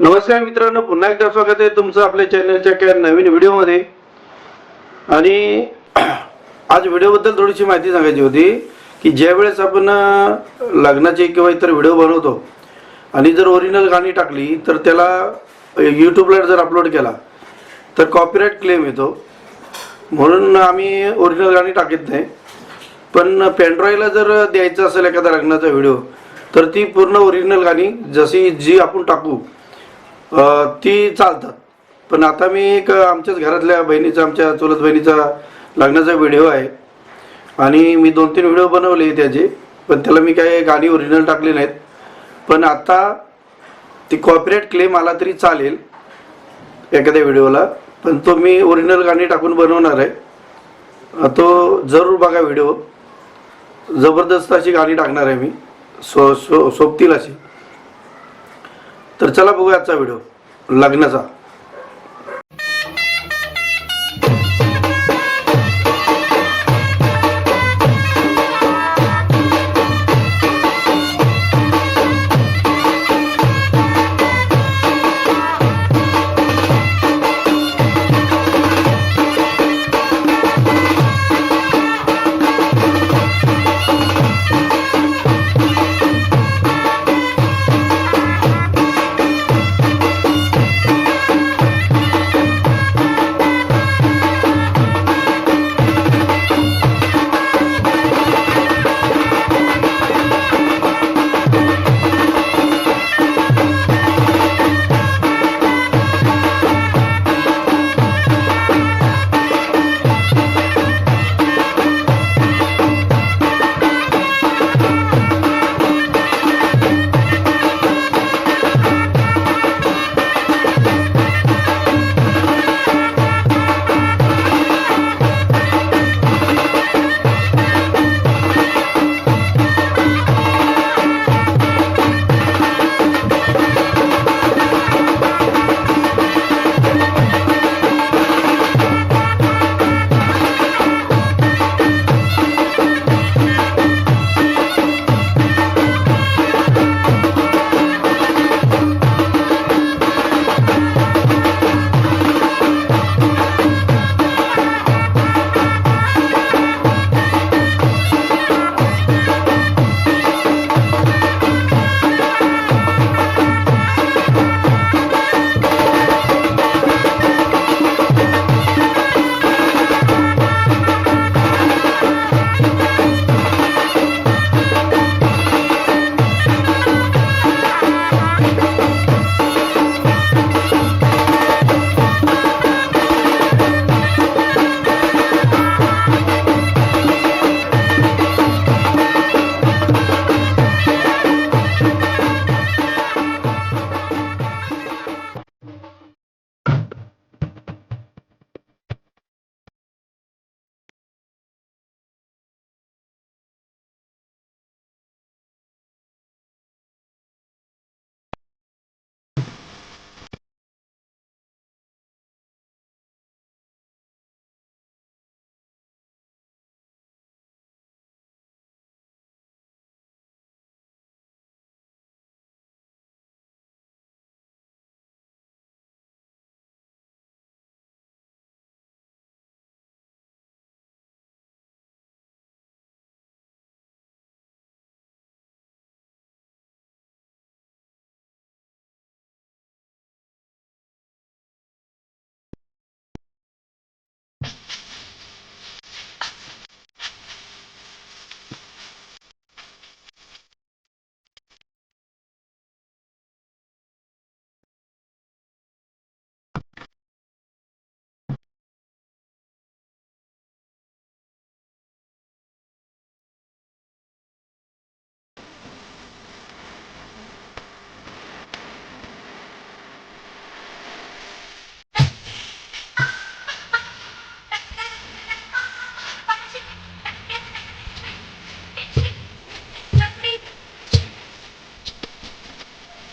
नमस्कार मित्रांनो पुन्हा एकदा स्वागत आहे तुमचं आपल्या चॅनलच्या एका नवीन व्हिडिओमध्ये. आणि आज व्हिडिओबद्दल थोडीशी माहिती सांगायची होती की ज्यावेळेस आपण लग्नाचे किंवा इतर व्हिडिओ बनवतो आणि जर ओरिजिनल गाणी टाकली तर त्याला यूट्यूबला जर अपलोड केला तर कॉपीराईट क्लेम येतो. म्हणून आम्ही ओरिजिनल गाणी टाकत नाही. पण पेनड्रॉईला जर द्यायचं असेल एखादा लग्नाचा व्हिडिओ तर ती पूर्ण ओरिजिनल गाणी जशी जी आपण टाकू ती चालतात. पण आता मी एक आमच्याच घरातल्या बहिणीचा आमच्या चुलत बहिणीचा लग्नाचा व्हिडिओ आहे. आणि मी दोन तीन व्हिडिओ बनवले त्याचे पण त्याला मी काही गाणी ओरिजिनल टाकली नाहीत. पण आता ती कॉपीराईट क्लेम आला तरी चालेल एखाद्या व्हिडिओला पण तो मी ओरिजिनल गाणी टाकून बनवणार आहे. तो जरूर बघा व्हिडिओ. जबरदस्त अशी गाणी टाकणार आहे मी. सो सो सोबतील अशी. तर चला बघूया आजचा व्हिडिओ. लग्नाचा.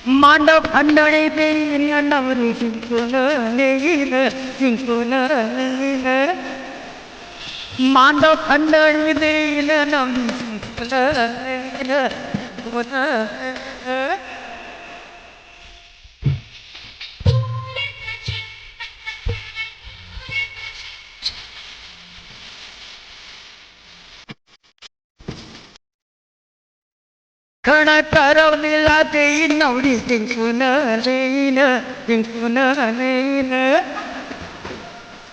மாண்டவ அண்டனை பெரிய அண்டவர் மாண்டவ அண்டனை பெரிய நம் കണക്കറവില്ല ചെയ്യുന്നവടി തിങ്കുന തിങ്കുന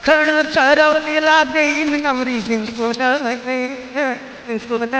കണക്കറവില്ല ചെയ്യുന്നവടി തിങ്കുന തിങ്കുന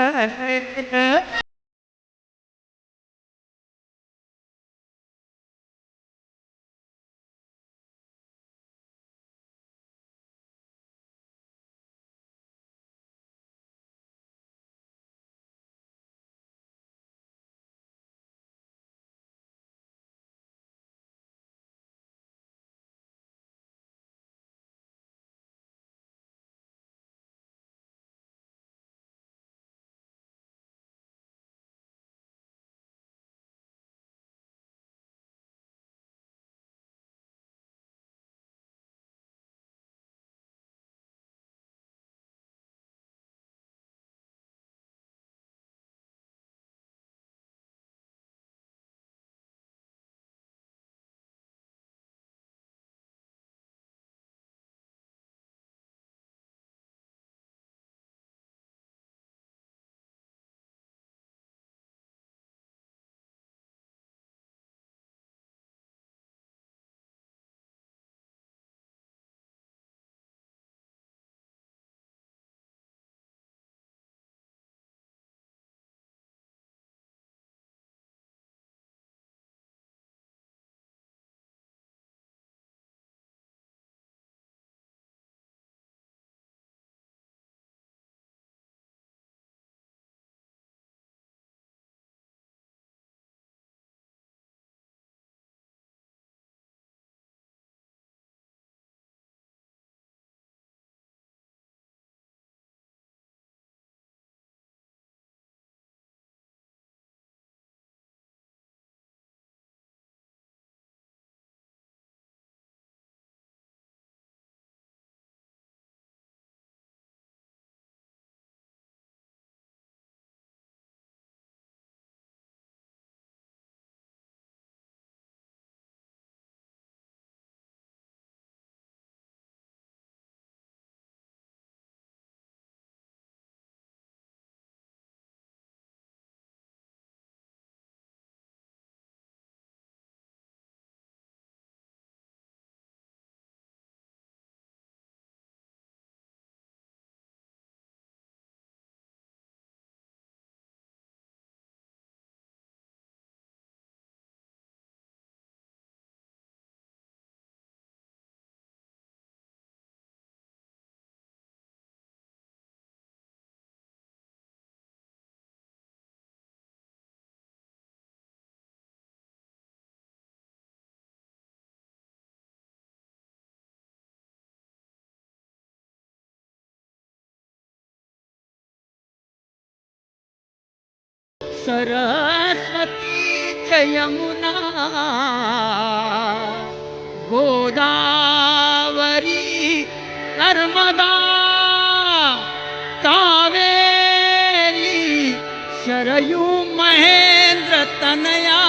सरस्वत यमुना गोदावरी नर्मदा कावेरी शरयू महेंद्र तनया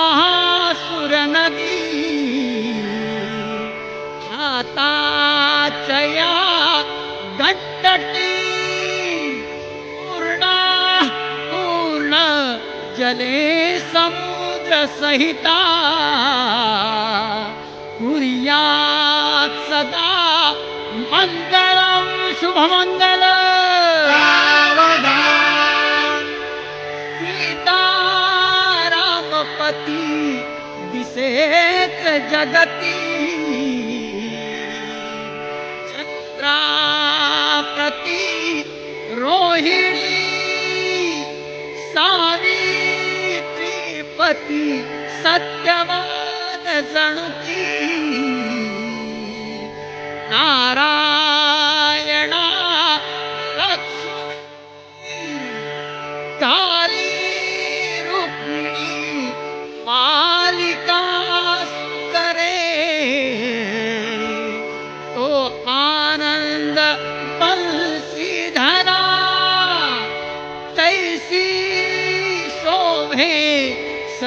महासुर नदी हाताचया गट्टटी पूर्णा पूर्ण जले समुद्र सहिता कुर्यात् सदा मङ्गलं शुभमङ्गल जगती छत्राप्रती रोहिणी सावित्रीपती सत्यवान जणुकी नारा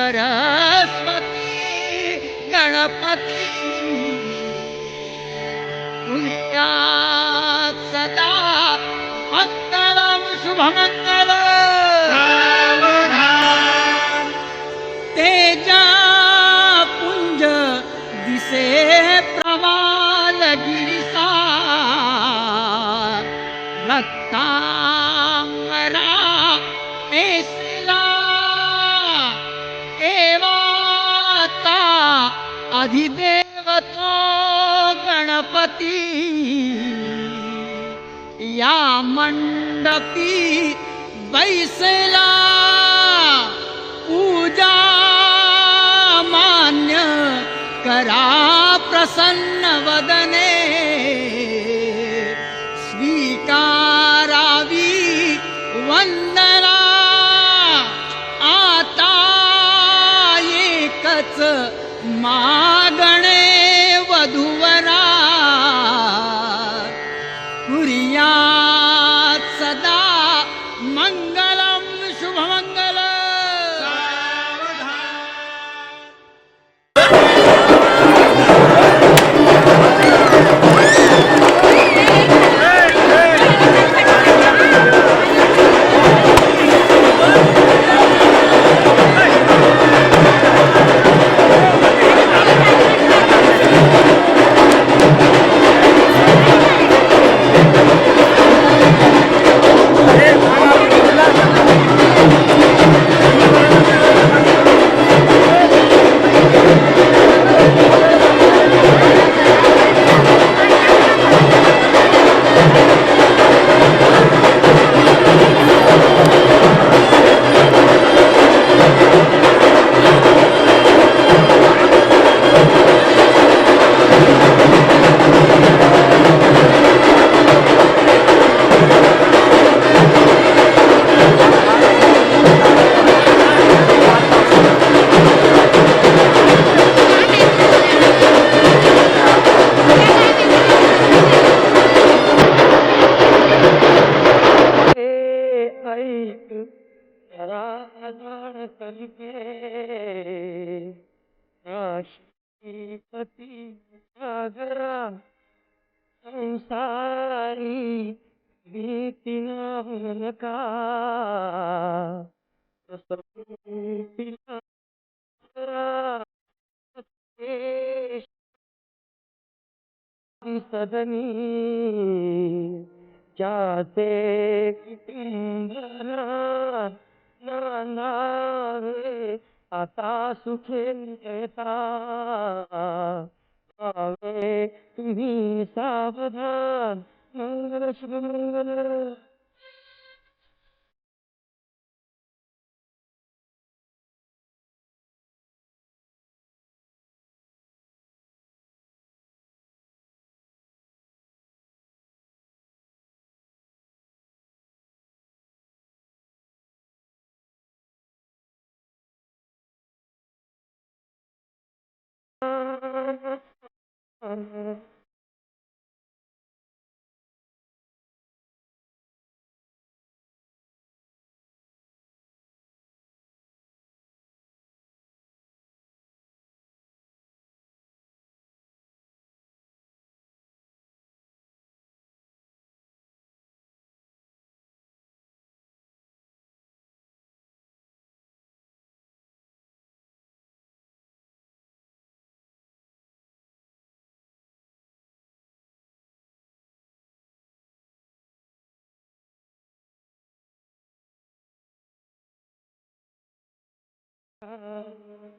सरस्वती गणपती. तुझ्या सदा मंगलम शुभमंगल मंडती या मंडपी बैसला पूजा मान्य करा प्रसन्न वदने। सदनी जाते कुटुंबना नांदावे आता सुखे mm-hmm. Mm-hmm.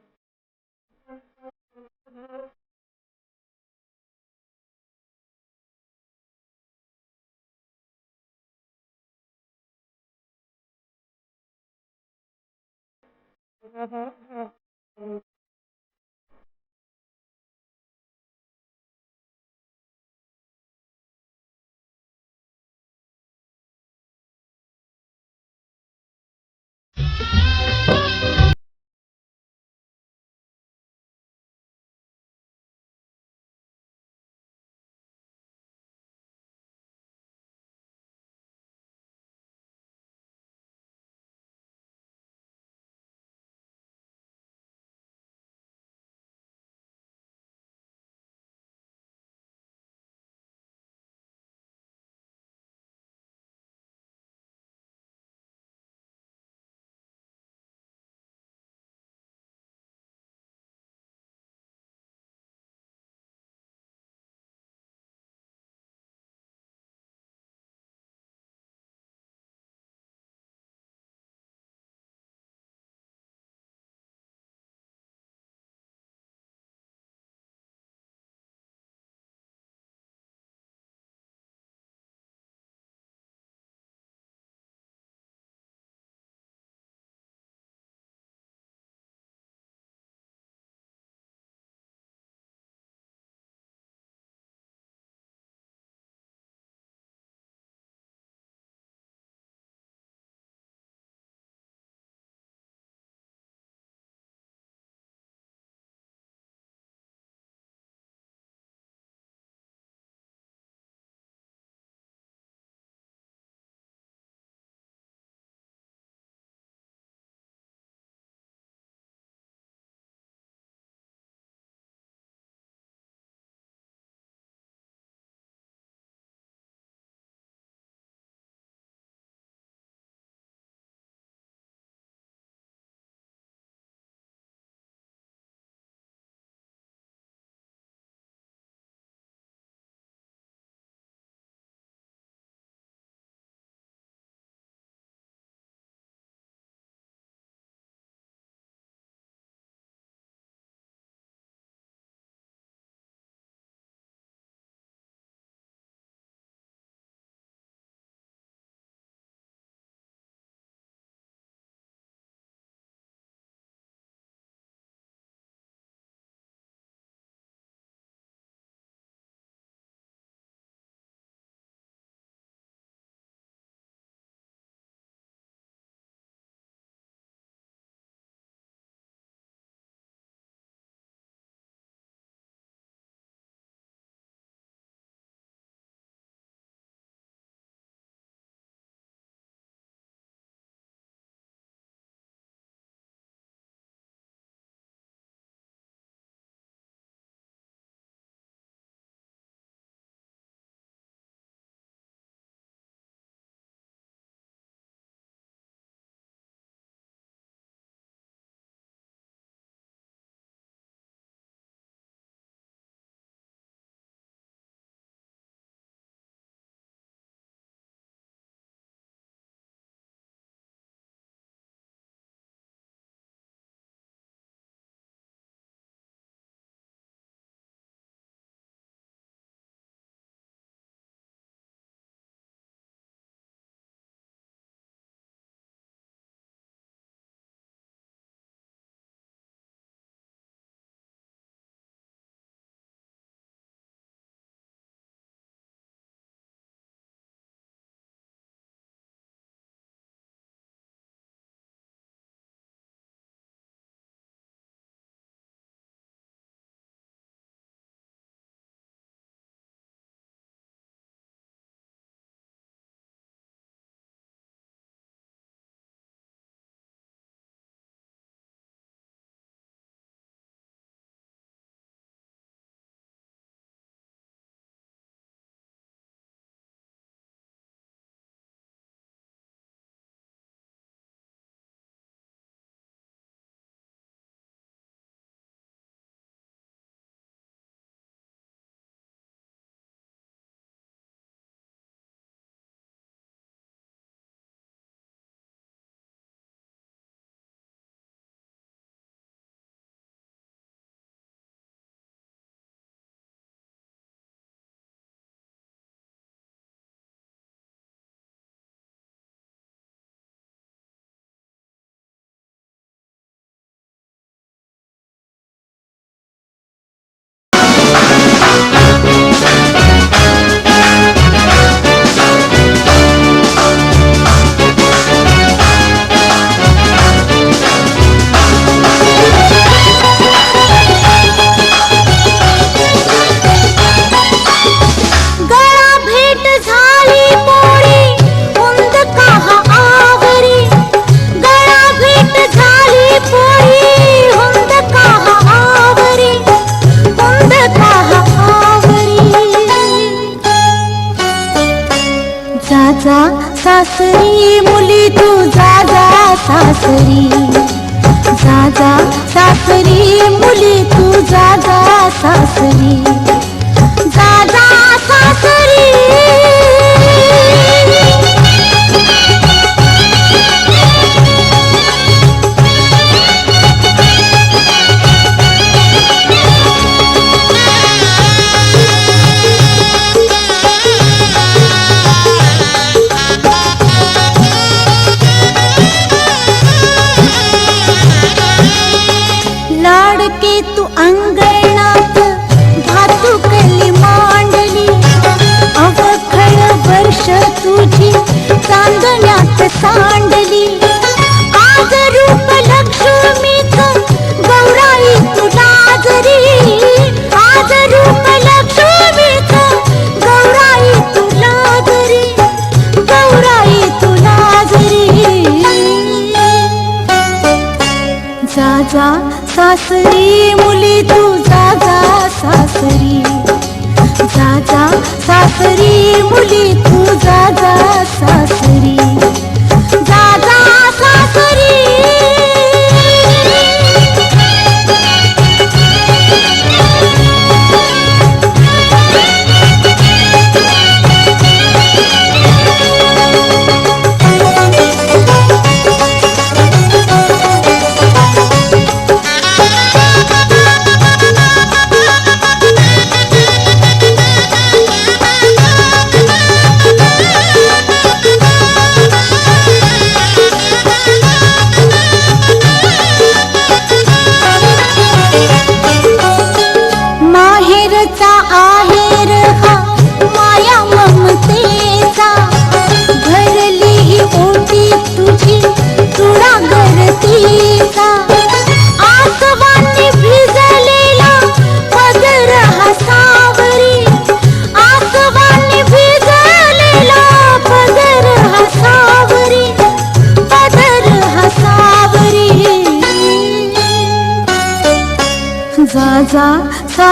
जा सासरी मुली तुझा जा सासरी.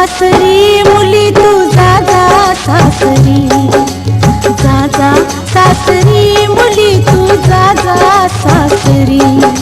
सासरी मुली तू जा सासरी. जा सासरी मुली तू जा जा सासरी.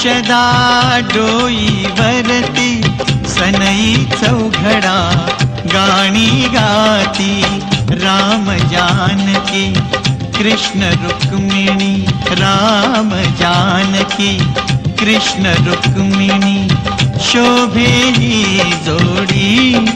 अक्षदा डोईवरती सनई चौघडा गाणी गाती राम जानकी कृष्ण रुक्मिणी राम जानकी कृष्ण रुक्मिणी शोभे ही जोडी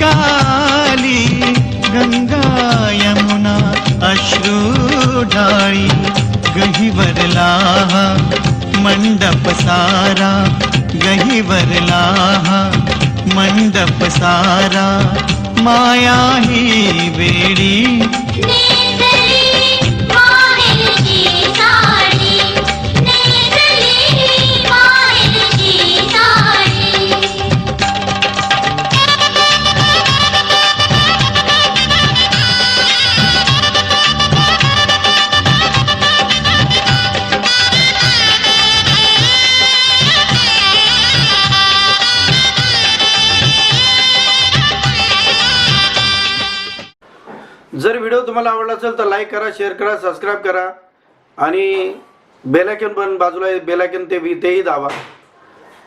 काली गंगा यमुना अश्रू ढाळी गहिवरला मंडप सारा गहिवरला मंडप सारा माया ही वेडी। लाईक करा शेअर करा सबस्क्राईब करा आणि बेलायकन पण बाजूला बेलायकन ते तेही दाबा.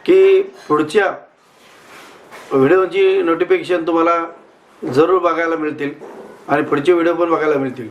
की पुढच्या व्हिडिओची नोटिफिकेशन तुम्हाला जरूर बघायला मिळतील आणि पुढचे व्हिडिओ पण बघायला मिळतील.